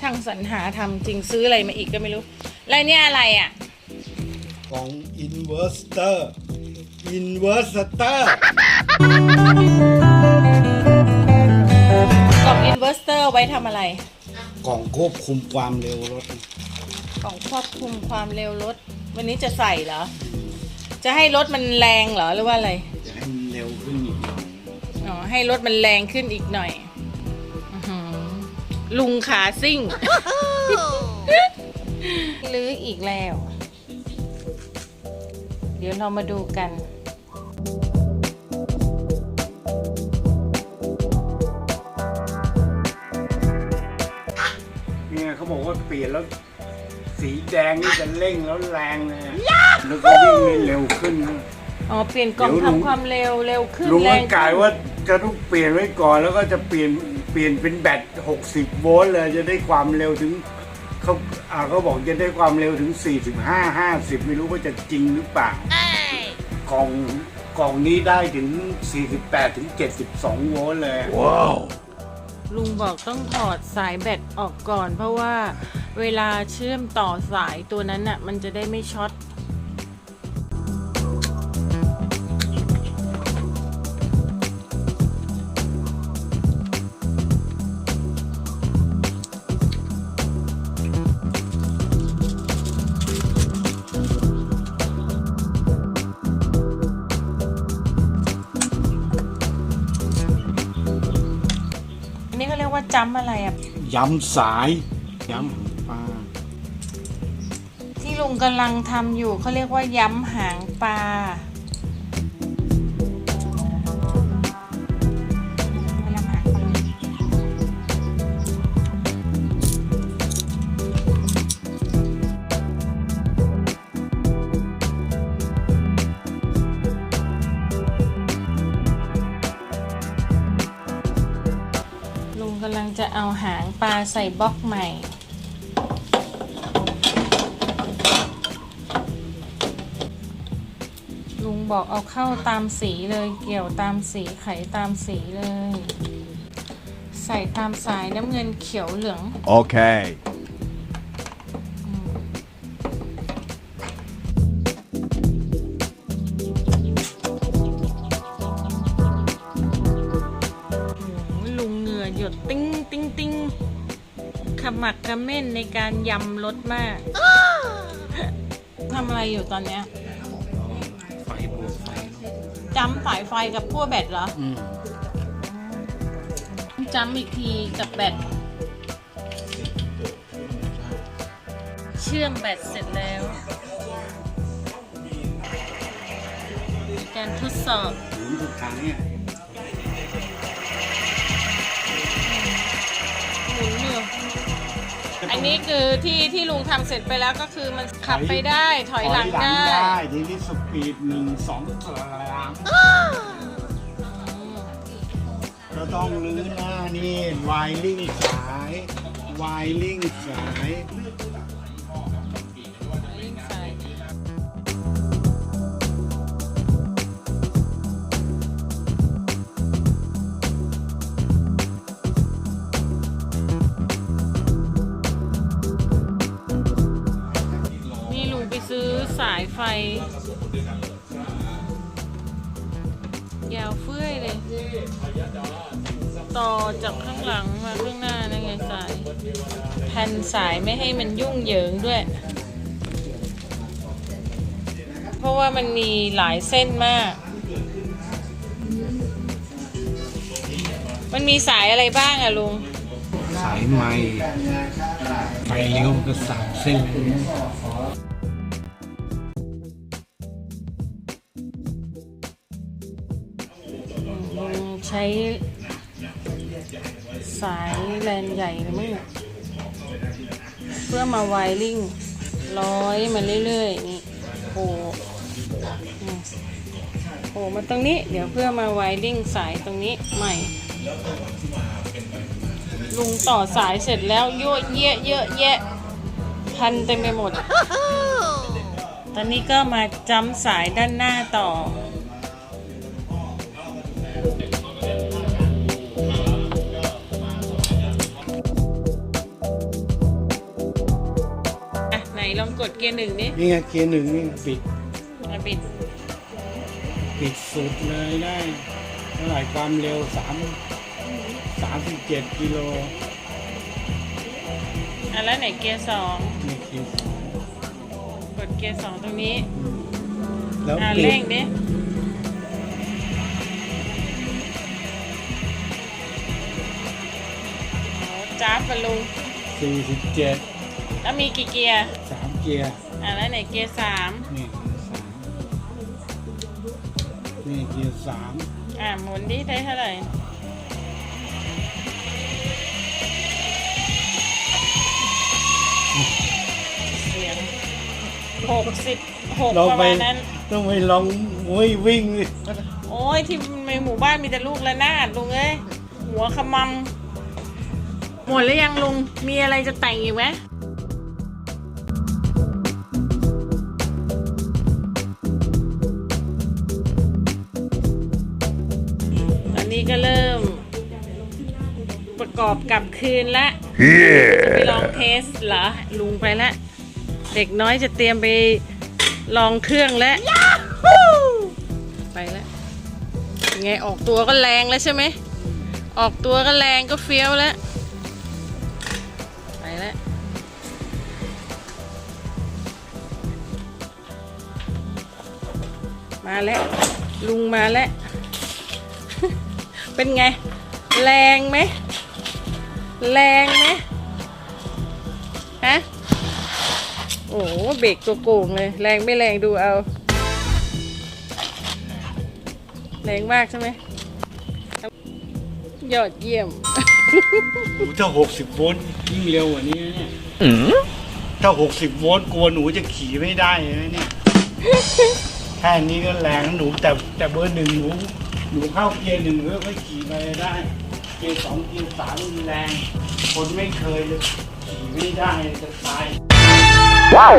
ช่างสรรหาทำจริงซื้ออะไรมาอีกก็ไม่รู้ แล้วเนี่ยอะไรอะกล่องอินเวอร์สเตอร์อินเวอร์สเตอร์กล่องอินเวอร์สเตอร์ไว้ทำอะไร กล่องควบคุมความเร็วรถ กล่องควบคุมความเร็วรถ วันนี้จะใส่เหรอ จะให้รถมันแรงเหรอหรือว่าอะไร จะให้มันเร็วขึ้นอีกหน่อยอ๋อให้รถมันแรงขึ้นอีกหน่อยอื้อหือ ลุงขาซิ่งลื้ออีกแล้ว เดี๋ยวเรามาดูกันเนี่ยเขาบอกว่าเปลี่ยนแล้ว สีแดงนี่จะเร่งแล้วแรงเลยแล้วก็วิ่งได้เร็วขึ้นนะ อ๋อเปลี่ยนกล่องเดี๋ยวลุง ทำความเร็วเร็วขึ้นลุงแรก็งกายขึ้นว่าจะต้องเปลี่ยนไว้ก่อนแล้วก็จะเปลี่ยน เปลี่ยนเป็นแบต 60 โวลต์เลย จะได้ความเร็วถึงเขาอ่าเขาบอกจะได้ความเร็วถึง 45 50 ไม่รู้ว่าจะจริงหรือเปล่ากล่องกล่องนี้ได้ถึง 48 ถึง 72 โวลต์เลยลุงบอกต้องถอดสายแบตออกก่อน เพราะว่าเวลาเชื่อมต่อสายตัวนั้นน่ะ มันจะได้ไม่ช็อต ว่าจัมอะไรอะย้ำสายย้ำปลาที่ลุงกำลังทำอยู่เขาเรียกว่าย้ำหางปลา งกำลังจะเอาหางปลาใส่บล็อกใหม่ลุงบอกเอาเข้าตามสีเลยเกี่ยวตามสีไขตามสีเลย ใส่ตามสายน้ำเงินเขียวเหลือง Okay. ขมักกระเม้นในการยำรถมากทำอะไรอยู่ตอนเนี้ยไฟบัวไฟจำสายไฟกับขั้วแบตเหรออืมจำอีกทีกับแบตเชื่อมแบตเสร็จแล้วการทดสอบหมุนทุกครั้งเนี่ย อันนี้คือที่ที่ลุงทำเสร็จไปแล้วก็คือมันขับไปได้ถอยหลังได้ทีนี้สปีดหนึ่งสองสามอืมก็ต้องลื้อหน้านี่วายลิ่งสายวายลิ่งสาย ไฟ ยาวเฟ้ยเลย ต่อจากข้างหลังมาข้างหน้านะไงสาย แผ่นสายไม่ให้มันยุ่งเหยิงด้วย เพราะว่ามันมีหลายเส้นมาก มันมีสายอะไรบ้างอะลุงสายไม้ไฟเลี้ยวก็สามเส้น ใช้สายแลนใหญ่เลยมั้งเนี่ยเพื่อมาไวริ่งร้อยมาเรื่อยๆนี่โผล่อืมโผล่มาตรงนี้เดี๋ยวเพื่อมาไวริ่งสายตรงนี้ใหม่ลุงต่อสายเสร็จแล้วเยอะเยะเยอะแยะพันเต็มไปหมด ตอนนี้ก็มาจ้ำสายด้านหน้าต่อ ยร์หนึ่งนี่นี่ไงเกียร์หนึ่งนี่ปิดมาบิดปิดสุดเลยได้เท่าไหร่ความเร็วสามสามสิบเจ็ดกิโลอะแล้วไหนเกียร์สองนี่เกียร์สองกดเกียร์สองตรงนี้แล้วอ่าปิเร่ดงดิโอ้จ้าบกันลุงสี่สิบเจ็ดแล้วมีกี่เกียร์สามเกียร์อะแล้วไหนเกียร์สามนี่สามนี่เกียร์สามอะหมุนดิได้เท่าไหร่เสียงหกสิบหกเราประไปมาณนั้น ต้องไปลองโอ้ยวิ่งดิโอ้ยที่ในหมู่บ้านมีแต่ลูกระนาดลุงเอ้ยหัวขมำหมดแล้วยังลุงมีอะไรจะแต่งอีกไหม กอบกลับคืนละจะไปลองเทสเหรอลุงไปละเด็กน้อยจะเตรียมไปลองเครื่องแล้วไปแล้วยังไงออกตัวก็แรงแล้วใช่ไหมออกตัวก็แรงก็เฟี้ยวแล้วไปแล้วมาแล้วลุงมาแล้วเป็นไง แรงไหม แรงไหมฮะโอ้โหเบรกตัวโกงเลย แรงไม่แรงดูเอา แรงมากใช่ไหมยอดเยี่ยมโอ้ถ้าหกสิบโวลต์ยิ่งเร็วกว่านี้นะเนี่ยถ้าหกสิบโวลต์กลัวหนูจะขี่ไม่ได้เลยนะเนี่ย แค่นี้ก็แรงนะหนูแต่แต่เบอร์หนึ่งหนูหนูเข้าเกียร์หนึ่งหนูก็ขี่ไปได้ เกียร์สองเกียร์สามแรง คนไม่เคยเลยขี่ไม่ได้จะตาย Wow!